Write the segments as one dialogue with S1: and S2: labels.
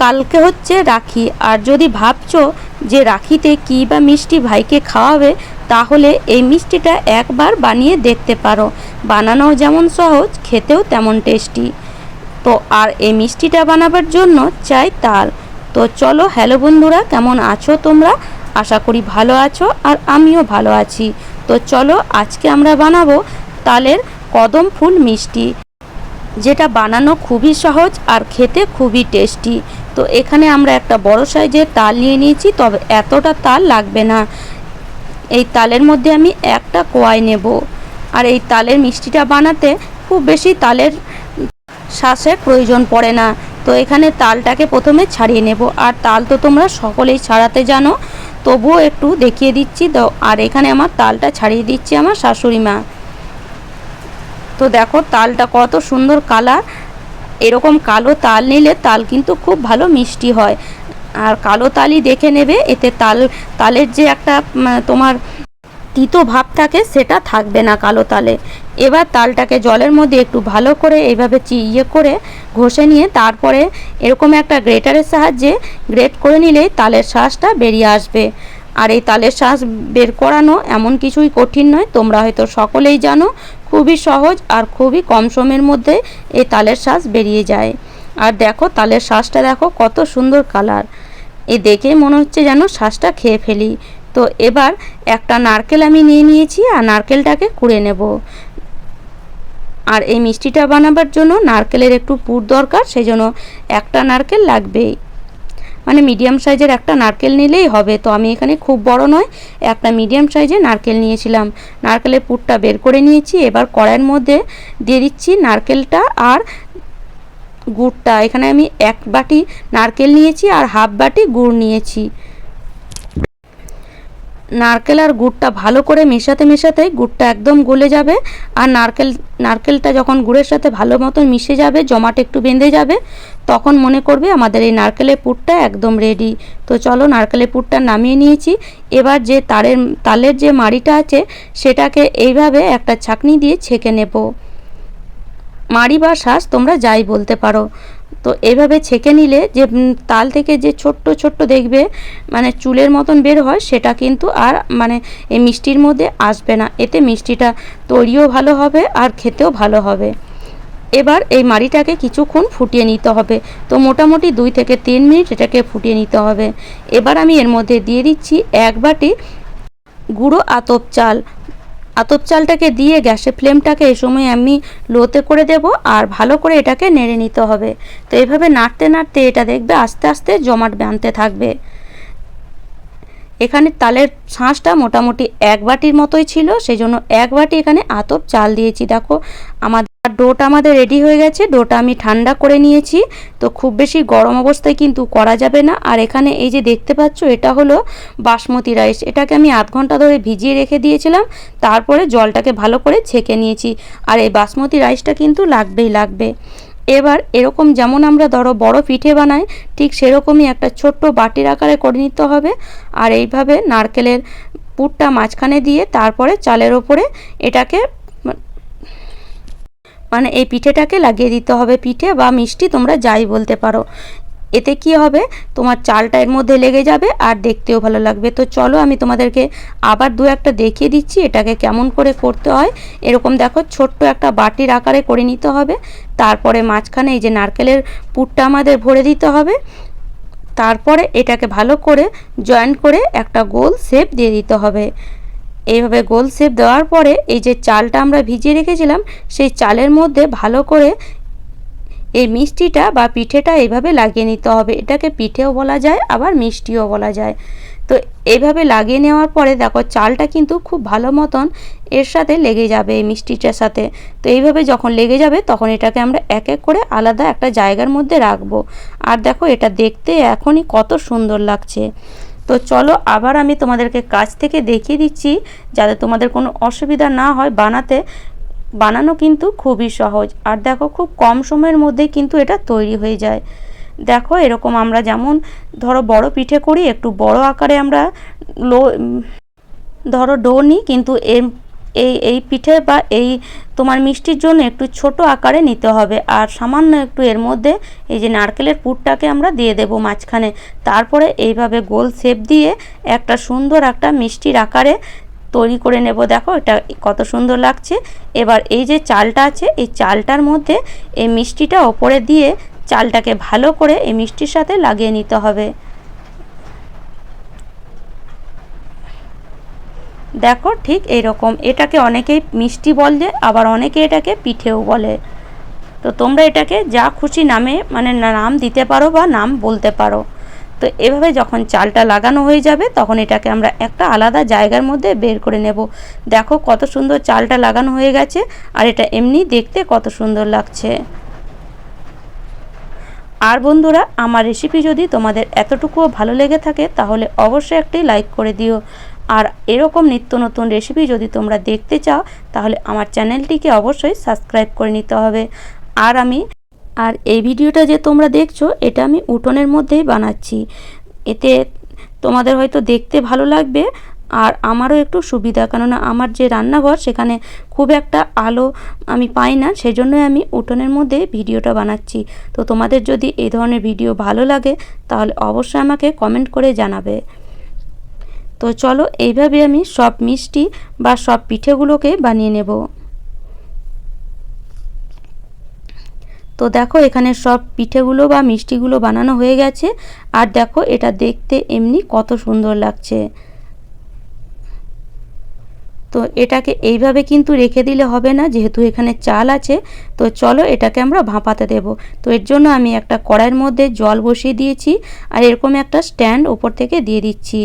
S1: কালকে হচ্ছে রাখি। আর যদি ভাবছ যে রাখিতে কী বা মিষ্টি ভাইকে খাওয়াবে, তাহলে এই মিষ্টিটা একবার বানিয়ে দেখতে পারো। বানানো যেমন সহজ, খেতেও তেমন টেস্টি। তো আর এই মিষ্টিটা বানাবার জন্য চাই তাল। তো চলো, হ্যালো বন্ধুরা, কেমন আছো তোমরা? আশা করি ভালো আছো আর আমিও ভালো আছি। তো চলো, আজকে আমরা বানাবো তালের কদম ফুল মিষ্টি, যেটা বানানো খুবই সহজ আর খেতে খুবই টেস্টি। তো এখানে আমরা একটা বড় সাইজের তাল নিয়ে নিয়েছি, তবে এতটা তাল লাগবে না। এই তালের মধ্যে আমি একটা কোয়াই নেব। আর এই তালের মিষ্টিটা বানাতে খুব বেশি তালের শ্বাসের প্রয়োজন পড়ে না। তো এখানে তালটাকে প্রথমে ছাড়িয়ে নেব। আর তাল তো তোমরা সকলেই ছাড়াতে জানো, তবুও একটু দেখিয়ে দিচ্ছি। তো আর এখানে আমার তালটা ছাড়িয়ে দিচ্ছি আমার শাশুড়ি মা। তো দেখো তালটা কত সুন্দর কালার। এরকম কালো তাল নিলে তাল কিন্তু খুব ভালো মিষ্টি হয়। আর কালো তালই দেখে নেবে, এতে তাল, তালের যে একটা তোমার তিতো ভাব থাকে, সেটা থাকবে না কালো তালে। এবার তালটাকে জলের মধ্যে একটু ভালো করে এইভাবে ইয়ে করে ঘষে নিয়ে তারপরে এরকম একটা গ্রেটারের সাহায্যে গ্রেট করে নিলেই তালের শ্বাসটা বেরিয়ে আসবে। আর এই তালের শ্বাস বের করানো এমন কিছুই কঠিন নয়, তোমরা হয়তো সকলেই জানো। খুবই সহজ আর খুবই কম সময়ের মধ্যে এই তালের শ্বাস বেরিয়ে যায়। আর দেখো, তালের শ্বাসটা দেখো, কত সুন্দর কালার। এ দেখেই মনে হচ্ছে যেন শ্বাসটা খেয়ে ফেলি। তো এবার একটা নারকেল আমি নিয়ে নিয়েছি আর নারকেলটাকে কুড়ে নেব। আর এই মিষ্টিটা বানাবার জন্য নারকেলের একটু পুর দরকার সেই জন্য একটা নারকেল লাগবেই। মানে মিডিয়াম সাইজের একটা নারকেল নিলেই হবে। তো আমি এখানে খুব বড় নয়, একটা মিডিয়াম সাইজের নারকেল নিয়েছিলাম। নারকেলের পুরটা বের করে নিয়েছি, এবার কড়াইয়ের মধ্যে দিয়ে দিচ্ছি নারকেলটা আর গুড়টা। এখানে আমি এক বাটি নারকেল নিয়েছি আর হাফ বাটি গুড় নিয়েছি। নারকেল আর গুড়টা ভালো করে মেশাতে মেশাতে গুড়টা একদম গলে যাবে। আর নারকেল, নারকেলটা যখন গুড়ের সাথে ভালো মতন মিশে যাবে, জমাট একটু বেঁধে যাবে, তখন মনে করবে আমাদের এই নারকেলের পুরটা একদম রেডি তো চলো নারকেলের পুরটা নামিয়ে নিয়েছি। এবার যে তারের, তালের যে মাড়িটা আছে, সেটাকে এইভাবে একটা ছাকনি দিয়ে ছেঁকে নেব। মাড়ি বা শ্বাস তোমরা যাই বলতে পারো। তো এইভাবে ছেঁকে নিলে যে তাল থেকে যে ছোট্ট ছোট্ট দেখবে মানে চুলের মতন বের হয়, সেটা কিন্তু আর মানে এই মিষ্টির মধ্যে আসবে না। এতে মিষ্টিটা তৈরিও ভালো হবে আর খেতেও ভালো হবে। এবার এই মাড়িটাকে কিছুক্ষণ ফুটিয়ে নিতে হবে। তো মোটামুটি দুই থেকে তিন মিনিট এটাকে ফুটিয়ে নিতে হবে। এবার আমি এর মধ্যে দিয়ে দিচ্ছি এক বাটি গুঁড়ো আতপ চাল। আতপ চালটাকে দিয়ে গ্যাসে ফ্লেমটাকে এই সময় আমি লোতে করে দেব আর ভালো করে এটাকে নেড়ে নিতে হবে। তো এভাবে নাড়তে নাড়তে এটা দেখবে আস্তে আস্তে জমাট বাঁধতে থাকবে। এখানে তালের শাঁসটা মোটামুটি এক বাটির মতোই ছিল সেই জন্য এক বাটি এখানে আতপ চাল দিয়েছি। দেখো আমাদের ডোটা আমাদের রেডি হয়ে গেছে। ডোটা আমি ঠান্ডা করে নিয়েছি। তো খুব বেশি গরম অবস্থায় কিন্তু করা যাবে না। আর এখানে এই যে দেখতে পাচ্ছ, এটা হলো বাসমতি রাইস। এটাকে আমি আধ ঘণ্টা ধরে ভিজিয়ে রেখে দিয়েছিলাম। তারপরে জলটাকে ভালো করে ছেঁকে নিয়েছি। আর এই বাসমতি রাইসটা কিন্তু লাগবেই লাগবে। এবার এরকম যেমন আমরা ধরো বড় পিঠে বানাই, ঠিক সেরকমই একটা ছোট্ট বাটির আকারে করে নিতে হবে। আর এইভাবে নারকেলের পুরটা মাঝখানে দিয়ে তারপরে চালের ওপরে এটাকে মানে এই পিঠেটাকে লাগিয়ে দিতে হবে পিঠে বা মিষ্টি তোমরা যাই বলতে পারো। এতে কি হবে? তোমার চালটা এর মধ্যে লেগে যাবে আর দেখতেও ভালো লাগবে। তো চলো আমি তোমাদেরকে আবার দু একটা দেখিয়ে দিচ্ছি এটাকে কেমন করে করতে হয়। এরকম দেখো ছোট্ট একটা বাটির আকারে করে নিতে হবে। তারপরে মাঝখানে এই যে নারকেলের পুরটা আমাদের ভরে দিতে হবে। তারপরে এটাকে ভালো করে জয়েন্ট করে একটা গোল শেপ দিয়ে দিতে হবে। এইভাবে গোল শেপ দেওয়ার পরে এই যে চালটা আমরা ভিজিয়ে রেখেছিলাম, সেই চালের মধ্যে ভালো করে এই মিষ্টিটা বা পিঠেটা এইভাবে লাগিয়ে নিতে হবে। এটাকে পিঠেও বলা যায়, আবার মিষ্টিও বলা যায়। তো এইভাবে লাগিয়ে নেওয়ার পরে দেখো চালটা কিন্তু খুব ভালো মতন এর সাথে লেগে যাবে এই মিষ্টিটার সাথে। তো এইভাবে যখন লেগে যাবে তখন এটাকে আমরা এক এক করে আলাদা একটা জায়গার মধ্যে রাখব। আর দেখো এটা দেখতে এখনই কত সুন্দর লাগছে। তো চলো আবার আমি তোমাদেরকে কাছ থেকে দেখিয়ে দিচ্ছি যাতে তোমাদের কোনো অসুবিধা না হয় বানাতে। বানানো কিন্তু খুবই সহজ। আর দেখো, খুব কম সময়ের মধ্যেই কিন্তু এটা তৈরি হয়ে যায়। দেখো, এরকম আমরা যেমন ধরো বড় পিঠে করি, একটু বড় আকারে আমরা লো ধরো ডো নিই, কিন্তু এর এই এই পিঠে বা এই তোমার মিষ্টির জন্য একটু ছোট আকারে নিতে হবে। আর সামান্য একটু এর মধ্যে এই যে নারকেলের পুরটাকে আমরা দিয়ে দেব মাঝখানে। তারপরে এইভাবে গোল শেপ দিয়ে একটা সুন্দর একটা মিষ্টির আকারে তৈরি করে নেব। দেখো এটা কত সুন্দর লাগছে। এবার এই যে চালটা আছে, এই চালটার মধ্যে এই মিষ্টিটা ওপরে দিয়ে চালটাকে ভালো করে এই মিষ্টির সাথে লাগিয়ে নিতে হবে। দেখো ঠিক এইরকম এটাকে অনেকেই মিষ্টি বলে, আবার অনেকে এটাকে পিঠেও বলে। তো তোমরা এটাকে যা খুশি নামে মানে নাম দিতে পারো বা নাম বলতে পারো। তো এভাবে যখন চালটা লাগানো হয়ে যাবে, তখন এটাকে আমরা একটা আলাদা জায়গার মধ্যে বের করে নেব। দেখো কত সুন্দর চালটা লাগানো হয়ে গেছে, আর এটা এমনি দেখতে কত সুন্দর লাগছে। আর বন্ধুরা, আমার রেসিপি যদি তোমাদের এতটুকুও ভালো লেগে থাকে, তাহলে অবশ্যই একটি লাইক করে দিও। আর এরকম নিত্য নতুন রেসিপি যদি তোমরা দেখতে চাও, তাহলে আমার চ্যানেলটিকে অবশ্যই সাবস্ক্রাইব করে নিতে হবে। আর আমি, আর এই ভিডিওটা যে তোমরা দেখছ, এটা আমি উঠোনের মধ্যেই বানাচ্ছি। এতে তোমাদের হয়তো দেখতে ভালো লাগবে, আর আমারও একটু সুবিধা, কেননা আমার যে রান্নাঘর, সেখানে খুব একটা আলো আমি পাই না, সেজন্যই আমি উঠোনের মধ্যে ভিডিওটা বানাচ্ছি। তো তোমাদের যদি এই ধরনের ভিডিও ভালো লাগে, তাহলে অবশ্যই আমাকে কমেন্ট করে জানাবে। তো চলো এইভাবে আমি সব মিষ্টি বা সব পিঠেগুলোকে বানিয়ে নেব। তো দেখো এখানে সব পিঠেগুলো বা মিষ্টিগুলো বানানো হয়ে গেছে। আর দেখো এটা দেখতে এমনি কত সুন্দর লাগছে। তো এটাকে এইভাবে কিন্তু রেখে দিলে হবে না, যেহেতু এখানে চাল আছে। তো চলো এটাকে আমরা ভাপাতে দেব। তো এর জন্য আমি একটা কড়াইয়ের মধ্যে জল বসিয়ে দিয়েছি। আর এরকম একটা স্ট্যান্ড ওপর থেকে দিয়ে দিচ্ছি।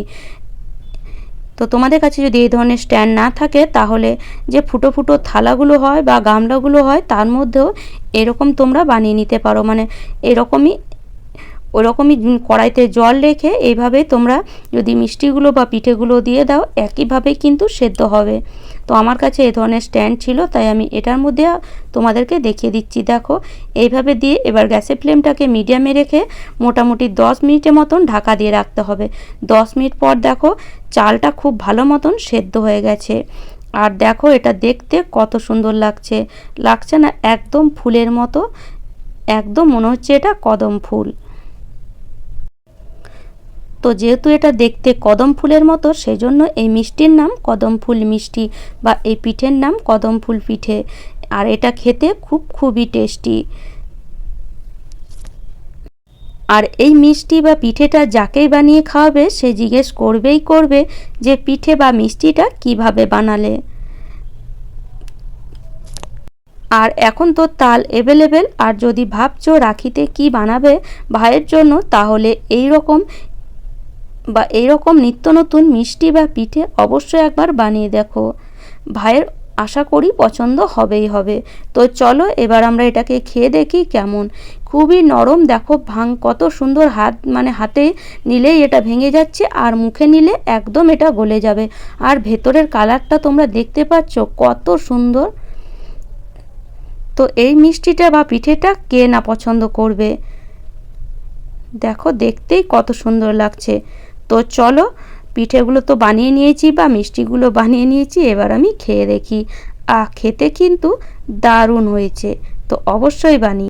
S1: তো তোমাদের কাছে যদি এই ধরনের স্ট্যান্ড না থাকে, তাহলে যে ফুটো ফুটো থালাগুলো হয় বা গামলাগুলো হয়, তার মধ্যেও এরকম তোমরা বানিয়ে নিতে পারো। মানে এরকমই ওরকমই কড়াইতে জল রেখে এইভাবে তোমরা যদি মিষ্টিগুলো বা পিঠেগুলো দিয়ে দাও একইভাবেই কিন্তু সেদ্ধ হবে। তো আমার কাছে এই ধরনের স্ট্যান্ড ছিল, তাই আমি এটার মধ্যে তোমাদেরকে দেখিয়ে দিচ্ছি। দেখো, এইভাবে দিয়ে এবার গ্যাসের ফ্লেমটাকে মিডিয়ামে রেখে মোটামুটি দশ মিনিটের মতন ঢাকা দিয়ে রাখতে হবে। দশ মিনিট পর দেখো, চালটা খুব ভালো মতন সেদ্ধ হয়ে গেছে। আর দেখো, এটা দেখতে কত সুন্দর লাগছে। লাগছে না একদম ফুলের মতো, একদম মনে হচ্ছে এটা কদম ফুল। তো যেহেতু এটা দেখতে কদম ফুলের মতো, সেজন্য এই মিষ্টির নাম কদম ফুল মিষ্টি বা এই পিঠের নাম কদম ফুল পিঠে। আর এটা খেতে খুব খুবই টেস্টি। আর এই মিষ্টি বা পিঠেটা যাকেই বানিয়ে খাওয়াবে, সে জিজ্ঞেস করবেই করবে যে পিঠে বা মিষ্টিটা কীভাবে বানালে। আর এখন তো তাল অ্যাভেলেবেল আর যদি ভাবছ রাখিতে কি বানাবে ভাইয়ের জন্য, তাহলে এই রকম বা এইরকম নিত্য নতুন মিষ্টি বা পিঠে অবশ্যই একবার বানিয়ে দেখো। ভাইয়ের আশা করি পছন্দ হবেই হবে। তো চলো এবার আমরা এটাকে খেয়ে দেখি কেমন। খুবই নরম, দেখো ভাং কত সুন্দর হাত মানে হাতে নিলেই এটা ভেঙে যাচ্ছে আর মুখে নিলে একদম এটা গলে যাবে। আর ভেতরের কালারটা তোমরা দেখতে পাচ্ছ কত সুন্দর। তো এই মিষ্টিটা বা পিঠেটা কে না পছন্দ করবে? দেখো দেখতেই কত সুন্দর লাগছে। তো চলো, পিঠেগুলো তো বানিয়ে নিয়েছি বা মিষ্টিগুলো বানিয়ে নিয়েছি, এবার আমি খেয়ে দেখি। আ খেতে কিন্তু দারুণ হয়েছে। তো অবশ্যই বানিয়ে